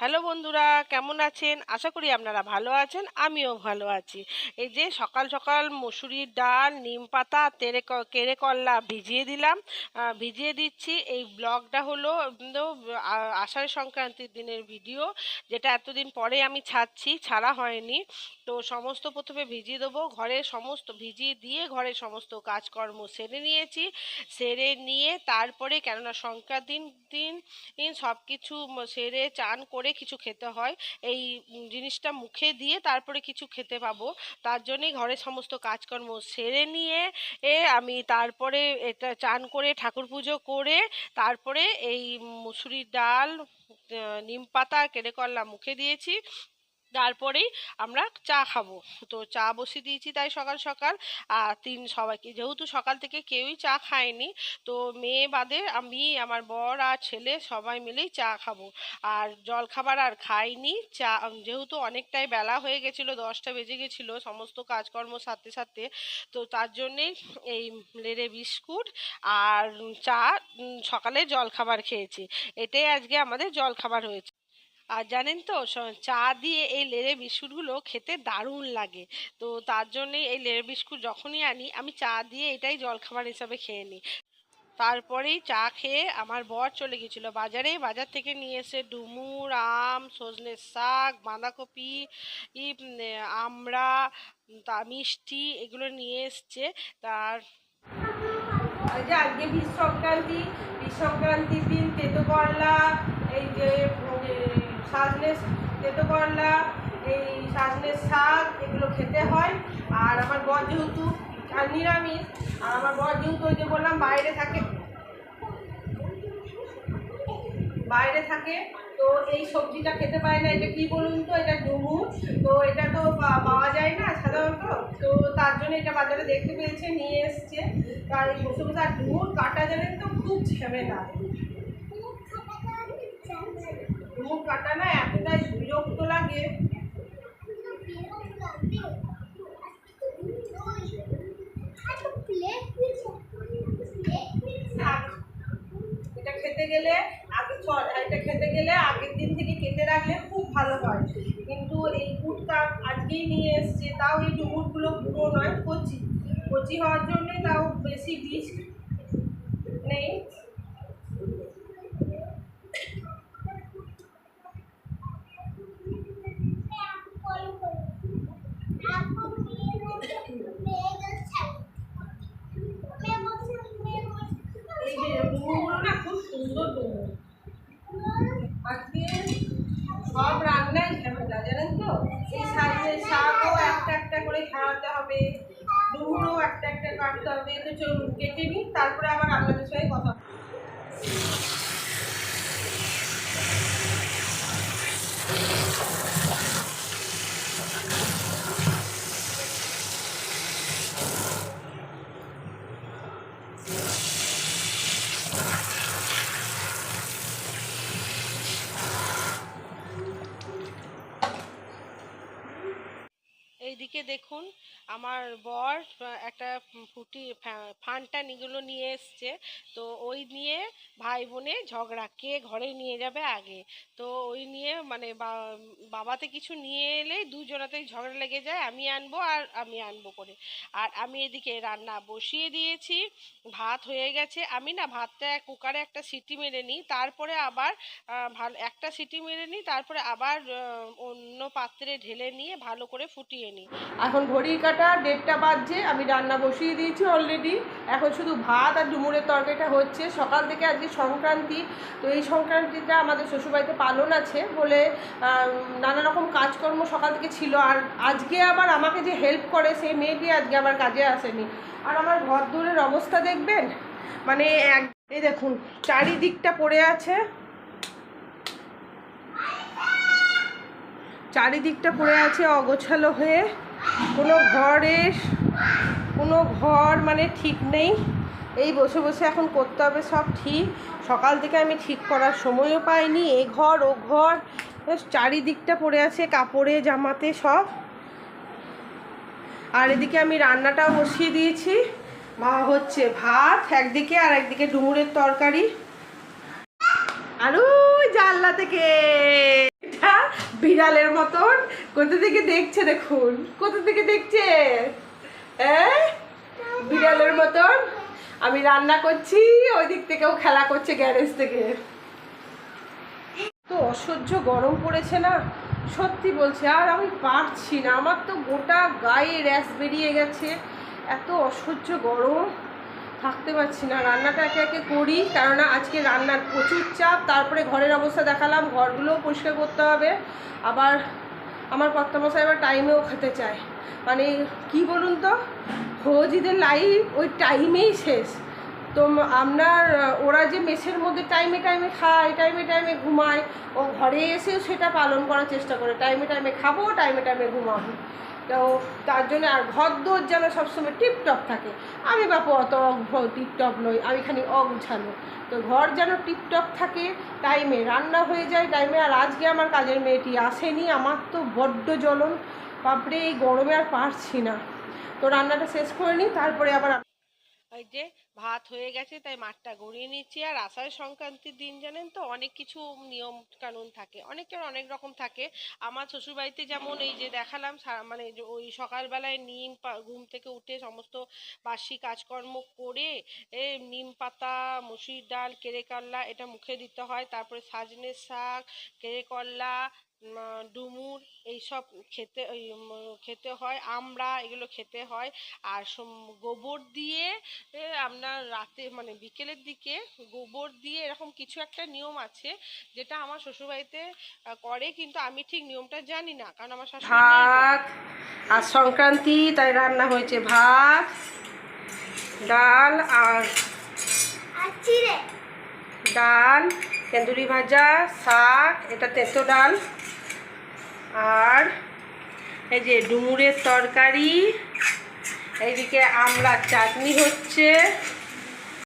Hello বন্ধুরা, কেমন আছেন? আশা করি আপনারা ভালো আছেন, আমিও ভালো আছি। এই যে সকাল সকাল মসুরির ডাল, নিম পাতা, তেরে কেড়ে করলা ভিজিয়ে দিলাম। ভিজিয়ে দিচ্ছি। এই ব্লগটা হলো আষাঢ় সংক্রান্তির দিনের ভিডিও, যেটা এতদিন পরে আমি ছাড়ছি, ছাড়া হয়নি। তো সমস্ত প্রথমে ভিজিয়ে দেবো। ঘরের সমস্ত, ভিজিয়ে দিয়ে ঘরের সমস্ত কাজকর্ম সেরে নিয়েছি। সেরে নিয়ে তারপরে কেননা সংক্রান্তির দিন সব কিছু সেরে চান করে কিছু খেতে হয়। এই জিনিসটা মুখে দিয়ে তারপরে কিছু খেতে পাবো। তার জন্যই ঘরে সমস্ত কাজকর্ম সেরে নিয়ে, এ আমি তারপরে এটা চান করে ঠাকুর পুজো করে, তারপরে এই মুসুরির ডাল নিম পাতা কেড়ে করলা মুখে দিয়েছি। তারপরেই আমরা চা খাব। তো চা বসিয়ে দিয়েছি তাই সকাল সকাল। আর তিন সবাইকে, যেহেতু সকাল থেকে কেউই চা খায়নি, তো মেয়ে বাদে আমি, আমার বর আর ছেলে সবাই মিলেই চা খাব। আর জল খাবার আর খাইনি, চা, যেহেতু অনেকটাই বেলা হয়ে গেছিল, দশটা বেজে গেছিল, সমস্ত কাজকর্ম সাথে সাথে তো তার জন্যেই এই লেড়ে বিস্কুট আর চা সকালে জল খাবার খেয়েছি। এটাই আজকে আমাদের জল খাবার হয়েছে। আর জানেন তো চা দিয়ে এই লেড়ে বিস্কুটগুলো খেতে দারুণ লাগে। তো তার জন্যই এই লেড়ে বিস্কুট যখনই আনি, আমি চা দিয়ে এটাই জলখাবার হিসাবে খেয়ে নিই। তারপরেই চা খেয়ে আমার বর চলে গেছিল বাজারে। বাজার থেকে নিয়ে এসে ডুমুর, আম সজনের শাক, বাঁধাকপি আমড়া, তা, মিষ্টি এগুলো নিয়ে এসছে। তার যে আজকে বিষ সংক্রান্তি বিষ সংক্রান্তির দিন তেতো করলা এই যে সাজনে তেতো করলা, এই সাজনের শাক, এগুলো খেতে হয়। আর আমার বর যেহেতু, আর নিরামিষ, আর আমার বর যেহেতু ওই যে বললাম, বাইরে থাকে। বাইরে থাকে, তো এই সবজিটা খেতে পায় না। এটা কি বলুন তো? এটা ডুমুর তো এটা তো পাওয়া যায় না সাধারণত। তো তার জন্য এটা বাজারে দেখতে পেয়েছে, নিয়ে এসছে। তার এই বসে বসে আর ডুমুর কাটা জানেন তো খুব ঝামেলা। ডুমুর কাটা না এতটাই বিরক্ত লাগে। এটা খেতে গেলে আগে এটা খেতে গেলে আগের দিন থেকে কেটে রাখলে খুব ভালো হয়। কিন্তু এই গুড়টা আজকেই নিয়ে এসছে, তাও এই ডুমুরগুলো পুরো নয়, কচি। কচি হওয়ার জন্যে তাও বেশি বীজ নেই এই যে ডুমুরগুলো না খুব সুন্দর ডুমুর আজকে সব রান্নাই ঝামেলা, জানেন তো? এই শাকও একটা একটা করে খাওয়াতে হবে ডুমুরও একটা একটা কাটতে হবে তো চলুন, কেটে নিই, তারপরে আবার আপনাদের সঙ্গে কথা হবে। এইদিকে দেখুন, আমার বর একটা ফুটি, ফা- ফান্টা নিগুলো নিয়ে এসছে। তো ওই নিয়ে ভাই বোনে ঝগড়া, কে ঘরে নিয়ে যাবে আগে? তো ওই নিয়ে মানে বাবাতে কিছু নিয়ে এলেই দুজনাতেই ঝগড়া লেগে যায়, আমি আনব আর আমি আনব করে। আর আমি এদিকে রান্না বসিয়ে দিয়েছি, ভাত হয়ে গেছে। আমি না ভাতটা কুকারে একটা সিটি মেরে নিই, তারপরে আবার ভালো, একটা সিটি মেরে নিই, তারপরে আবার অন্য পাত্রে ঢেলে নিয়ে ভালো করে ফুটিয়ে নিই। এখন ঘড়ির কাটা, দেড়টা বাজছে, আমি রান্না বসিয়ে দিয়েছি অলরেডি এখন শুধু ভাত আর ডুমুরের তরকারিটা হচ্ছে। সকাল থেকে আজকে সংক্রান্তি, তো এই সংক্রান্তিটা আমাদের শ্বশুরবাড়িতে পালন আছে বলে নানা রকম কাজকর্ম সকাল থেকে ছিল। আর আজকে আবার আমাকে যে হেল্প করে, সেই মেয়েটি আজকে আবার কাজে আসেনি। আর আমার ঘর দূরের অবস্থা দেখবেন? মানে এক, এই দেখুন, চারিদিকটা পড়ে আছে। চারিদিকটা পড়ে আছে, অগোছালো হয়ে। কোনো ঘরের কোনো ঘর মানে ঠিক নেই। এই বসে বসে এখন করতে হবে সব ঠিক। সকাল থেকে আমি ঠিক করার সময়ও পাইনি। এ ঘর, ও ঘর চারিদিকটা পড়ে আছে, কাপড়ে, জামাতে সব। আর এদিকে আমি রান্নাটাও বসিয়ে দিয়েছি। বা হচ্ছে ভাত, একদিকে আর একদিকে ডুমুরের তরকারি। আর ওই জানলা থেকে। বিড়ালের মতন। কোথা থেকে দেখছে দেখুন? কোথা থেকে দেখছে? বিড়ালের মতন। আমি রান্না করছি ওই দিক থেকেও খেলা করছে গ্যারেজ থেকে। তো অসহ্য গরম পড়েছে না? সত্যি বলছে, আর আমি পারছি না। আমার তো গোটা গায়ে র্যাশ বেরিয়ে গেছে। এত অসহ্য গরম। থাকতে পারছি না। রান্নাটা একে একে করি, কেননা আজকে রান্নার প্রচুর চাপ, তারপরে ঘরের অবস্থা দেখালাম, ঘরগুলোও পরিষ্কার করতে হবে। আবার আমার কর্তামশাই আবার টাইমেও খেতে চায়। মানে কি বলুন তো ফৌজিদের লাইফ ওই টাইমেই শেষ। তো আপনার, ওরা যে মেসের মধ্যে টাইমে টাইমে খায়, টাইমে টাইমে ঘুমায়, ও ঘরে এসেও সেটা পালন করার চেষ্টা করে। টাইমে টাইমে খাব, টাইমে টাইমে ঘুমাবো। তো তার জন্য আর ঘর দোর যেন সবসময় টিপটপ থাকে। আমি বাপু অত টিপটপ নই, আমি খানি অগুছানো তো ঘর যেন টিপটপ থাকে, টাইমে রান্না হয়ে যায়, টাইমে আর আজকে আমার কাজের মেয়েটি আসেনি, আমার তো বড্ড জ্বলন। বাপরে, এই গরমে আর পারছি না। তো রান্নাটা শেষ করে নিই, তারপরে আবার ওই যে ভাত হয়ে গেছে তাই মাঠটা গড়িয়ে নিচ্ছি। আর আষাঢ় সংক্রান্তির দিন জানেন তো অনেক কিছু নিয়ম কানুন থাকে। অনেকের অনেক রকম থাকে। আমার শ্বশুরবাড়িতে যেমন এই যে দেখালাম মানে ওই সকালবেলায় নিম ঘুম থেকে উঠে সমস্ত বাসি কাজকর্ম করে এ নিম পাতা মুসুরির ডাল কেড়ে কাল্লা এটা মুখে দিতে হয়। তারপরে সাজনের শাক কেড়ে উম, ডুমুর এইসব খেতে খেতে হয় আমড়া এগুলো খেতে হয়। আর সোম- গোবর দিয়ে আপনার রাতে মানে বিকেলের দিকে গোবর দিয়ে এরকম কিছু একটা নিয়ম আছে যেটা আমার শ্বশুরবাড়িতে করে কিন্তু আমি ঠিক নিয়মটা জানি না। কারণ আমার ভাত আর সংক্রান্তি তাই রান্না হয়েছে ভাত ডাল আর ডাল তেঁদুরি ভাজা, শাক, এটা তেঁতো ডাল। আর এই যে ডুমুরের তরকারি, এইদিকে আমলার চাটনি হচ্ছে।